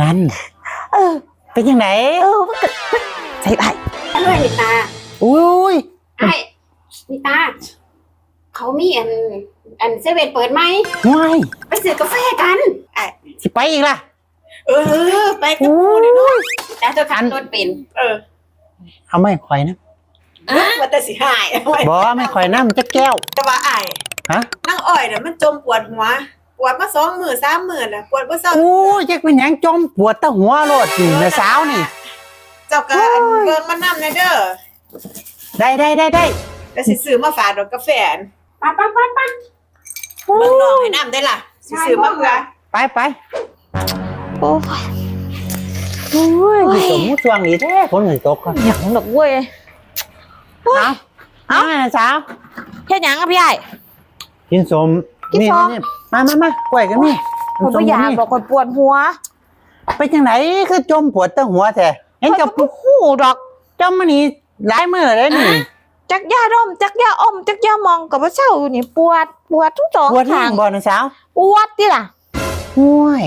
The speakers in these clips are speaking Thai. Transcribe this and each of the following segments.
นั่น เออ เป็นยังไงเออมันก็ใส่ไอ้อันด้วยนิตาอุ้ยไอ้นิตา เขามีอัน อันเซเว่นเปิดไหมว้ายไปซื้อกาแฟกันไอ้สิไปอีกล่ะ เออ ไปกับกูเลยเนาะแต่เธอขับรถเป็น เออเอาไม่ข่อยนะว่าแต่สิหายเอาไว้บอกไม่ข่อยนะมันจะแก้ว แต่ว่าไอ้ฮะนั่งอ้อยเนี่ยมันจมปวดหัว ปวดมาสองหมื่นสามหมื่นแล้วปวดมาเศร้าอู้ยจักเป็นหยังจมปวดตะหัวโลดนี่นะสาวนี่ เจ้าก็อันเบิ่งมานำในเด้อได้ได้ได้ได้แล้วสิซื้อมาฝากดอกกาแฟนไปไปไปไปเบิ่งน้องให้น้ำได้ล่ะสิซื้อมาเพื่อไปไปโอ้ยโอ้ยคือสมมุติช่วงนี้แท้ฝนมันตกก่อนหยังดอกเว้ยเอาเอาไงนะสาวเฮ็ดหยังอะพี่ไอ้กินสมกินนี่สมนี่ มามามากล้วยกันนี่ผมบ่อยากบอกคนปวดหัว ไปจังไหนคือจมปวดตะหัวแท้เห็นข้อยกับก็บ่ฮู้ดอกจมมานี่หลายมื้อแล้วนี่จักยาดมจักยาอมจักยามองก็บ่เศร้าอยู่นี่ปวดปวดทุกสองปวดแห้ข้างงบ่นะสาวปวดติล่ะโอ้ย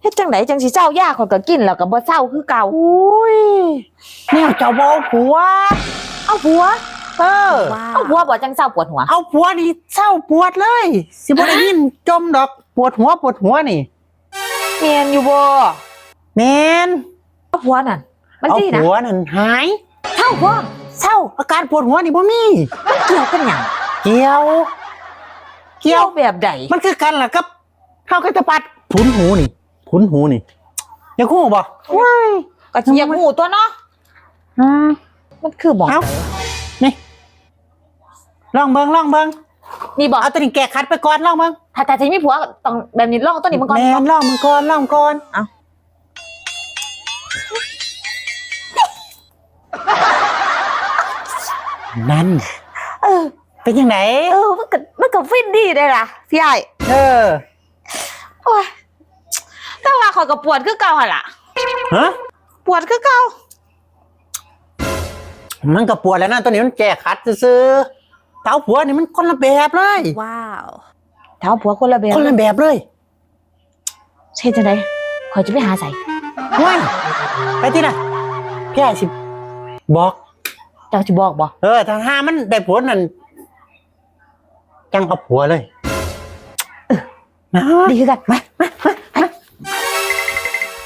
เฮ็ดจังไดจังสิเศร้ายาข่อยก็กินแล้วก็บ่เศร้าคือเก่าโอ้ยแนวเจ้าบ่เอาผัว เอาผัว เออเอาผัวบ่จังเศร้าปวดหัว เอาผัวนี่เศร้าปวดเลย สิบ่ได้ยินจมดอกปวดหัวปวดหัวนี่แม่นอยู่บ่แม่นเอาผัวนั่นมันเอาดีนะผัวนั่นหายเศร้าบ่เศร้าอาการปวดหัวนี่บ่มีมันเกี่ยวกันหยังเกี่ยว เกี่ยวแบบใดมันคือกันล่ะครับเข้าก็จะปัดผุนหูนี่ผุนหูนี่อยังคู่บ่ว้ายก็สิอยากฮู้ตัวเนาะอ่ามันคือบอกเอ้านี่ ลองเบิ่งลองเบิ่งนี่บอกเอาตัวนี้แก้คัดไปก่อนลองเบิ่งถ้าแต่จะมีผัวก็ต้องแบบนี้ลองเอาตัวนี้มันก่อนแม่นลองมันก่อนลองก่อนเอ้านั่น เออ เป็นยังไงเออมันก็มันก็ฟินดีได้ล่ะพี่ไอ้เออโอ้ยแต่ว่าข่อยก็ปวดคือเก่าหั่นล่ะฮะปวดคือเก่ามันก็ปวดแล้วนะตัวนี้มันแก้คัดซื้อๆ เท้าผัวนี่มันคนละแบบเลย ว้าว เท้าผัวคนละแบบคนละแบบเลยเช่นจังไดข่อยจะไปหาใส่ว้ายไปที่น่ะพี่ไอ้สิบอก เจ้าสิบอกบ่เออถ้าห้ามันได้ผลนั่นจังเอาผัวเลยนะดีคือกันมามามามา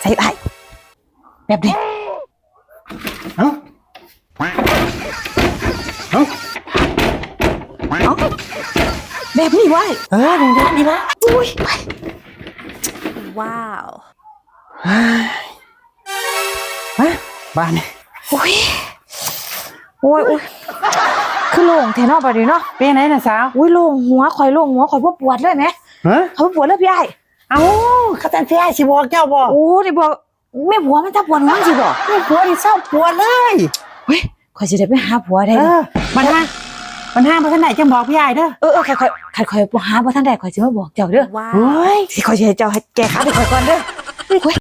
ใส่ไอ้แบบนี้เอ้าเอ้าเอ้า แบบนี้ไว้ เออดูดูนี่ละอุ้ยว้าวมาบ้านนี่โอ้ยโอ้ยโอ้ยคือโล่งแทนอไปดีเนาะเป็นไหนน่ะสาวอุ้ยโล่งหัวข่อยโล่งหัวข่อยบ่ปวดเลยไหมฮะข่อยบ่ปวดเลยพี่ไอ้เอ้าเขาแต่พี่ไอ้สิบอกเจ้าบอกโอ้นี่บอกแม่ผัวมันจะปวดหัวสิบ่นี่ผัวนี่เศร้าปวดเลยเฮ้ยข่อยสิได้ไปหาผัวได้เอเด้ออมันห้า มันห้ามมาท่านไหนจังบอกพี่ไอ้เด้อเออเออข่อยข่อยข่อยข่อยบ่หาบ่ทันได้ข่อยสิมาบอกเจ้าเด้อว้าวเฮ้ย สิข่อยสิให้เจ้าให้แก้ขาให้ข่อยก่อนเด้อเฮ้ย